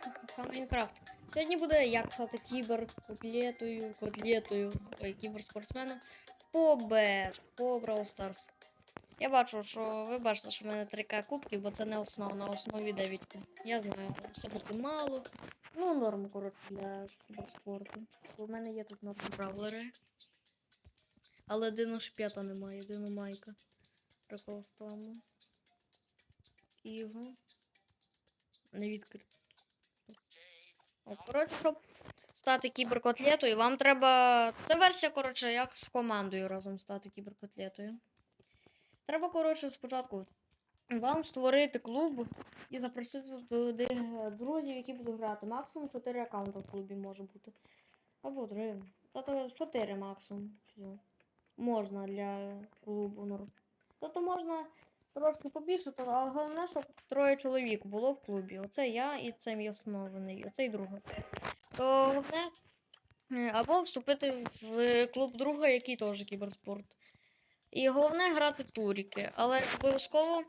ха-ха-ха Майнкрафт. Сьогодні буде як стати кіберкотлетою, котлетою, ой, кіберспортсменом по БС, по Brawl Stars. Я бачу, що ви бачите, що в мене 3К кубків, бо це не основа, на основі 9 Я знаю, себе це мало. Ну, норм, коротше, для кіберспорту. В мене є тут норм бравлери. Але Дино Шп'ята немає, Дино Майка. Прикол в тому. Іго. Не відкрив. О, коротше, щоб стати кіберкотлетою, вам треба. Це версія, коротше, як з командою разом стати кіберкотлетою. Треба, коротше, спочатку вам створити клуб і запросити туди друзів, які будуть грати. Максимум 4 аккаунти в клубі може бути. Або 3. Тобто 4 максимум. Можна для клубу. Тобто можна трошки побільше, то а головне, щоб троє чоловік було в клубі. Оце я і це мій оснований, оце і друга. То головне е, або вступити в клуб друга, який теж кіберспорт. І головне грати туріки. Але обов'язково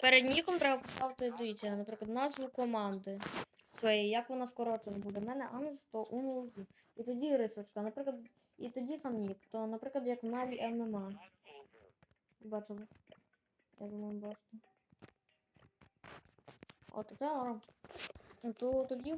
перед ніком треба поставити, дивіться, наприклад, назву команди. Своєї, як вона скорочена буде. У мене Анз, то Унуз. І тоді рисочка. Наприклад, і тоді сам нік. То, наприклад, як Наві ММА. Бачили? Думаю, бачите. От це норм. То тоді.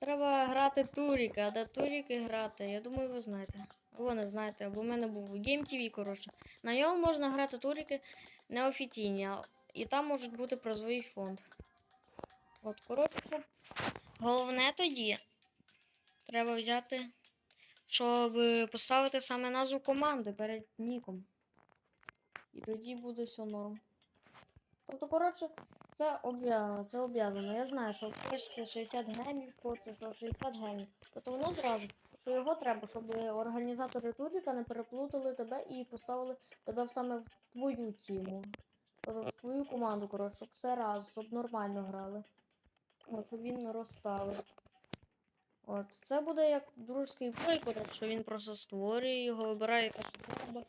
Треба грати туріки, а де туріки грати, я думаю, ви знаєте. Або не знаєте, або в мене був Game TV, коротше. На ньому можна грати туріки неофіційні, і там може бути призовий фонд. От, коротше, головне тоді треба взяти, щоб поставити саме назву команди перед ніком. І тоді буде все норм. Тобто, коротше, це об'явлено, це об'явлено. Я знаю, що пишеться 60 гемів, що 60 гемів. Тобто воно зразу, що його треба, щоб організатори туріка не переплутали тебе і поставили тебе саме в твою тіму. Тобто в твою команду, коротше, щоб все раз, щоб нормально грали. Щоб він розставив. От, це буде як дружський бой, коротше, він просто створює його, вибирає що треба.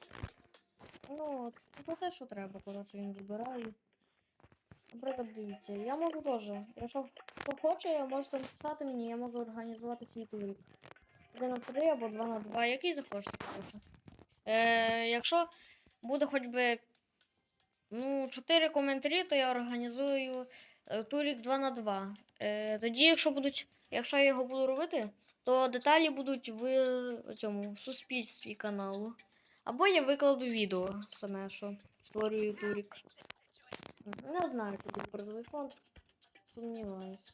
Ну, це те, що треба, коротше, він вибирає. Наприклад, дивіться, я можу теж. Якщо хто хоче, можете написати мені, я можу організувати свій турік. 1 на 3 або 2 на 2, який захочете. Е, якщо буде хоч би ну, 4 коментарі, то я організую е, турік 2 на 2. Е, тоді, якщо будуть, якщо я його буду робити, то деталі будуть в цьому суспільстві каналу. Або я викладу відео саме, що створюю турік. Не знаю, куди призовий фонд. Сумніваюсь.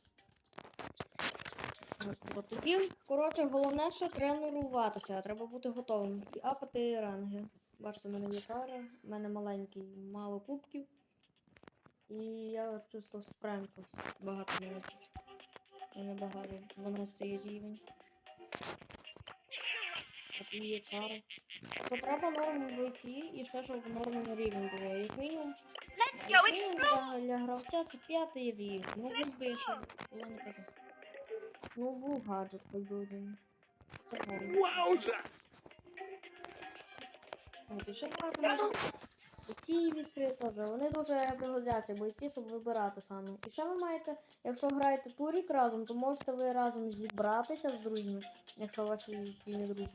Тоді, коротше, головне ще тренуватися, треба бути готовим. І апати ранги. Бачите, в мене є пара, в мене маленький, мало кубків. І я чисто з Френку багато не вчусь. Я не багато, 12 рівень. От і є пара. То треба норму вийти і ще щоб нормальний рівень було. Як мінімум. Як мінімум для, гравця це п'ятий рівень. Ну хоч би я не кажу. Ну був гаджет хоч один. Це гарно. Wowza! От, і ще багато можна. Ці відкрити теж. Вони дуже пригодяться, бойці, щоб вибирати саме. І ще ви маєте, якщо граєте турік разом, то можете ви разом зібратися з друзями, якщо ваші друзі.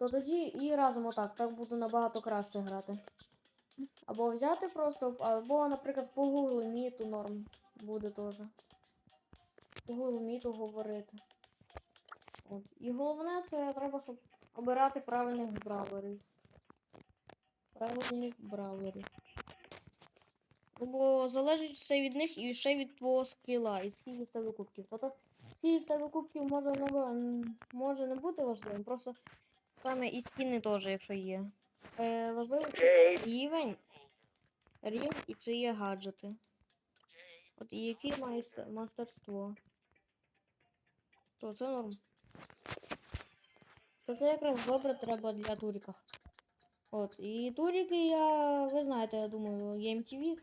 То тоді і разом отак, так буде набагато краще грати. Або взяти просто, або, наприклад, по Google Meet норм буде теж. По Google Meet говорити. От. І головне це треба, щоб обирати правильних браверів. Правильних браверів. Ну, Бо залежить все від них і ще від твого скіла, і скільки в тебе кубків. Тобто, скільки в тебе кубків може може не бути важливим, просто саме і скіни теж, якщо є. Е, важливо рівень, рівень і чи є гаджети. От і майстер, мастерство. То це норм. То це якраз добре треба для туріках. От, і туріки я, ви знаєте, я думаю, є MTV.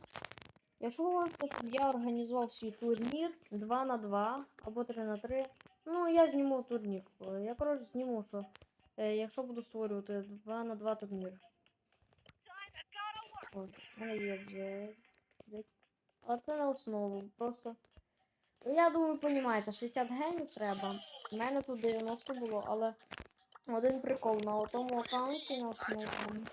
Якщо ви хочете, щоб я організував свій турнір 2 на 2 або 3 на 3, ну я зніму турнір. Я коротше зніму, що якщо буду створювати 2 на 2 турнір. От. Але це на основу. Просто. Ну, Я думаю, понімаєте, 60 генів треба. У мене тут 90 було, але один прикол на тому аккаунті на основному.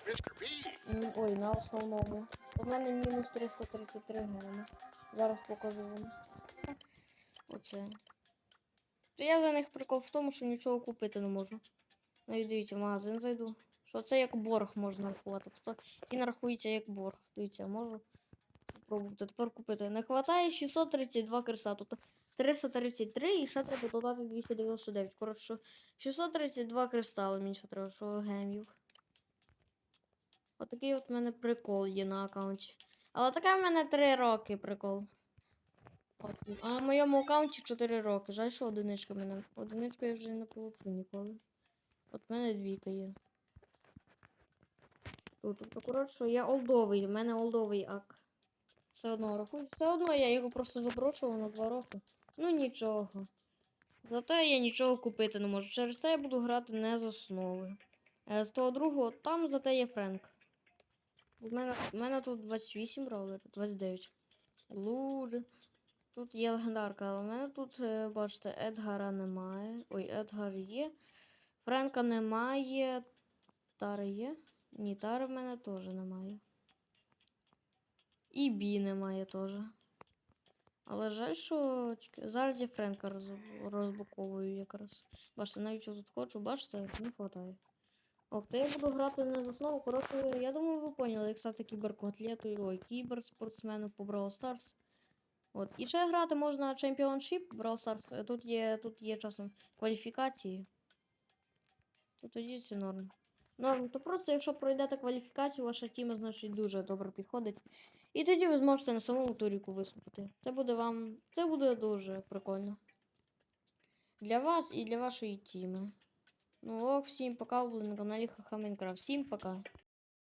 Ой, на основному. У мене мінус 333 гени. Зараз покажу вам. Оце. То я за них прикол в тому, що нічого купити не можу. Навіть дивіться, в магазин зайду. Що це як борг можна рахувати. Тобто він рахується як борг. Дивіться, можу спробувати тепер купити. Не вистачає 632 креста. Тобто 333 і ще треба додати 299. Коротше, 632 кристали мені ще треба, що гемів. Отакий от в мене прикол є на аккаунті. Але таке в мене 3 роки прикол. От. А на моєму аккаунті 4 роки. Жаль, що одиничка мене. Одиничку я вже не получу ніколи. От в мене двійка є. Тобто, коротше, я олдовий, в мене олдовий ак. Все одно рахую. Все одно я його просто запрошував на 2 роки. Ну нічого. Зате я нічого купити не можу. Через те я буду грати не з основи. Е, з того другого там зате є Френк. У мене, у мене тут 28 браулерів, 29. Луджи. Тут є легендарка, але у мене тут, е, бачите, Едгара немає. Ой, Едгар є. Френка немає. Тари є? Ні, Тари в мене теж немає. І Бі немає теж. Але жаль, що зараз я Френка роз... розбуковую якраз. Бачите, навіть тут хочу, бачите, не вистачає. Ок, то я буду грати не з основу. Коротше, я думаю, ви поняли, як стати кіберкотлетою, ой, кіберспортсменом по Brawl Stars. От. І ще грати можна Championship Brawl Stars. Тут є, тут є часом кваліфікації. То тоді це норм. Норм, то просто якщо пройдете кваліфікацію, ваша тіма, значить, дуже добре підходить. І тоді ви зможете на самому туріку виступити. Це буде вам. Це буде дуже прикольно. Для вас і для вашої тіми. Ну ок, всім пока, ви були на каналі Хаха Майнкрафт. Всім пока.